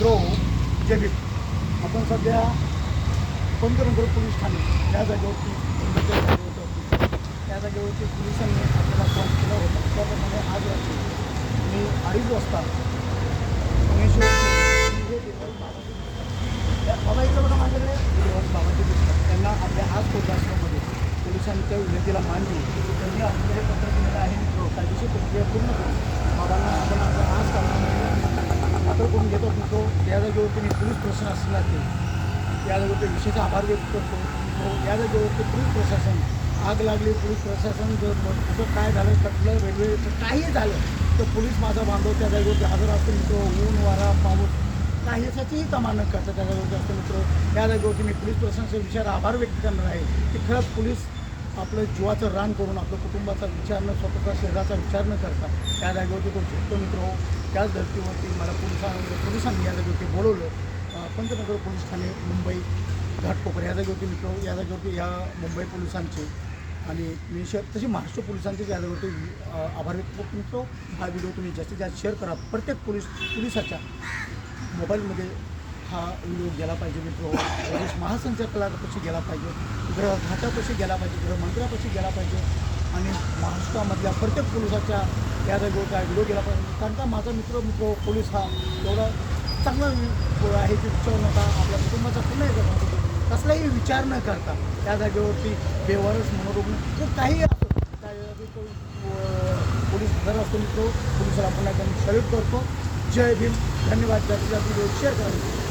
द्रोह जय आपण सध्या पंतनगर पोलीस ठाणे या जागेवरती त्या जागेवरती पोलिसांनी आपल्याला फोन केला होता. त्याप्रमाणे आज रात्री मी अडीच वाजता त्या बाबा इथं बघा माझ्याकडे हे बाबाचे त्यांना आपल्या आज कोर्ट पोलिसांनी त्या विनंतीला मान दिली. त्यांनी आपल्याकडे पत्र दिलेलं आहे. मित्र कायदेशीर प्रक्रिया पूर्ण करून बाबांना आपण आपल्या आज करणार करून घेत होतो त्या जागेवरती मी पोलीस प्रशासन असणार ते या जागेवरती विशेष आभार व्यक्त करतो. मित्र या जागेवरती पोलीस प्रशासन आग लागली. पोलीस प्रशासन जर कुठं काय झालं कटलं रेल्वे काही झालं तर पोलीस माझा बांधव त्या जागेवरती हजर असतो मित्र. ऊन वारा पाऊस काही याच्याचीही तमा न करता त्या जागेवरती असतो मित्र. या जागेवरती मी पोलीस प्रशासनाच्या विषयावर आभार व्यक्त करणार आहे की खरंच पोलीस आपलं जीवाचं रान करून आपल्या कुटुंबाचा विचार न स्वतःचा शरीराचा विचार न करता त्या जागेवरती तो झुकतो मित्र हो त्याच धर्तीवरती मला पोलिसांनी पोलिसांनी या जागेवरती बोलवलं. अं, पंतनगर पोलीस ठाणे मुंबई घाटकोपर या जागेवरती मित्र हो, या जागेवरती या मुंबई पोलिसांचे आणि मी शेअर तसे महाराष्ट्र पोलिसांचे या जागेवरती आभार व्यक्त मित्र हो. हा व्हिडिओ तुम्ही जास्तीत जास्त शेअर करा. प्रत्येक पोलीस पोलिसाच्या मोबाईलमध्ये हा व्हिडिओ गेला पाहिजे मित्र. पोलीस महासंचालकापाशी गेला पाहिजे. गृहखात्यापाशी गेला पाहिजे गृहमंत्र्यापाशी गेला पाहिजे आणि महाराष्ट्रामधल्या प्रत्येक पोलिसाच्या या जागेवरचा विडिओ व्हिडिओ गेला पाहिजे. कारण का माझा मित्र मित्र पोलीस हा एवढा चांगला आहे की विचार नका आपल्या कुटुंबाचा पुन्हा एकदा सांगतो कसलाही विचार न करता त्या जागेवरती बेवारस मनोरुग्ण तर काही असो त्या जागेवर तो पोलीस हजर असतो मित्र. पोलिसाला पुन्हा एकदा सल्यूट करतो. जय भीम. धन्यवाद. जास्तीत जास्त शेअर करा.